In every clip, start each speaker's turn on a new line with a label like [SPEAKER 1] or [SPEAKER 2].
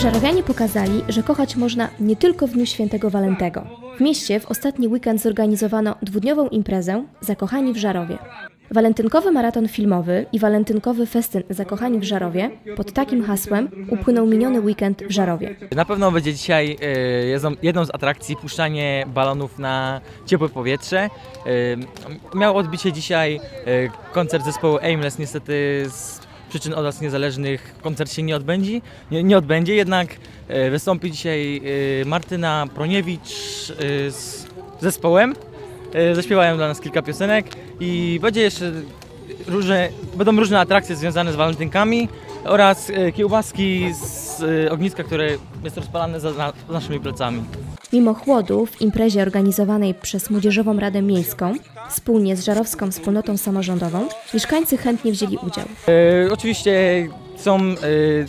[SPEAKER 1] Żarawianie pokazali, że kochać można nie tylko w dniu świętego Walentego. W mieście w ostatni weekend zorganizowano dwudniową imprezę Zakochani w Żarowie. Walentynkowy maraton filmowy i walentynkowy festyn Zakochani w Żarowie pod takim hasłem upłynął miniony weekend w Żarowie.
[SPEAKER 2] Na pewno będzie dzisiaj e, jedną, z atrakcji puszczanie balonów na ciepłe powietrze. E, Miał odbyć się dzisiaj e, koncert zespołu Aimless, niestety z przyczyn od nas niezależnych koncert się nie odbędzie, nie, nie odbędzie jednak e, wystąpi dzisiaj e, Martyna Proniewicz e, z zespołem. Zaśpiewają dla nas kilka piosenek i będzie jeszcze różne, będą różne atrakcje związane z walentynkami oraz kiełbaski z ogniska, które jest rozpalane za naszymi plecami.
[SPEAKER 1] Mimo chłodu w imprezie organizowanej przez Młodzieżową Radę Miejską wspólnie z Żarowską Wspólnotą Samorządową mieszkańcy chętnie wzięli udział.
[SPEAKER 2] E, oczywiście są e,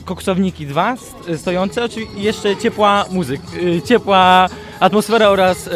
[SPEAKER 2] koksowniki dwa st- stojące, oczywiście jeszcze ciepła muzyka, e, ciepła atmosfera oraz e,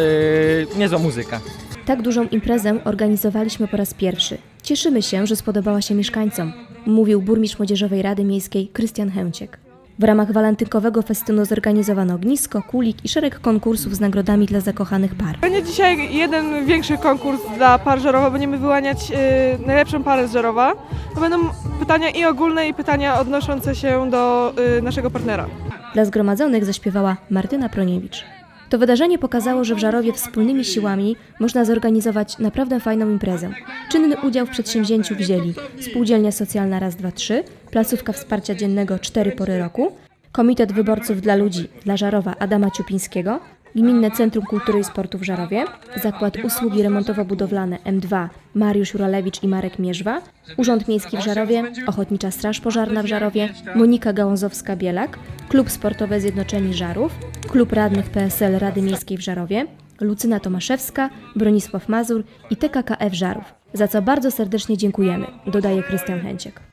[SPEAKER 2] niezła muzyka.
[SPEAKER 1] Tak dużą imprezę organizowaliśmy po raz pierwszy. Cieszymy się, że spodobała się mieszkańcom, mówił burmistrz Młodzieżowej Rady Miejskiej Krystian Chęciek. W ramach walentynkowego festynu zorganizowano ognisko, kulik i szereg konkursów z nagrodami dla zakochanych par.
[SPEAKER 3] Będzie dzisiaj jeden większy konkurs dla par Żarowa. Będziemy wyłaniać y, najlepszą parę z Żarowa. To będą pytania i ogólne, i pytania odnoszące się do y, naszego partnera.
[SPEAKER 1] Dla zgromadzonych zaśpiewała Martyna Proniewicz. To wydarzenie pokazało, że w Żarowie wspólnymi siłami można zorganizować naprawdę fajną imprezę. Czynny udział w przedsięwzięciu wzięli Spółdzielnia Socjalna Raz, Dwa, Trzy, Placówka Wsparcia Dziennego Cztery Pory Roku, Komitet Wyborców dla Ludzi dla Żarowa Adama Ciupińskiego, Gminne Centrum Kultury i Sportu w Żarowie, Zakład Usługi Remontowo-Budowlane M2 Mariusz Juralewicz i Marek Mierzwa, Urząd Miejski w Żarowie, Ochotnicza Straż Pożarna w Żarowie, Monika Gałązowska-Bielak, Klub Sportowe Zjednoczeni Żarów, Klub Radnych PSL Rady Miejskiej w Żarowie, Lucyna Tomaszewska, Bronisław Mazur i TKKF Żarów, za co bardzo serdecznie dziękujemy, dodaje Krystian Chęciek.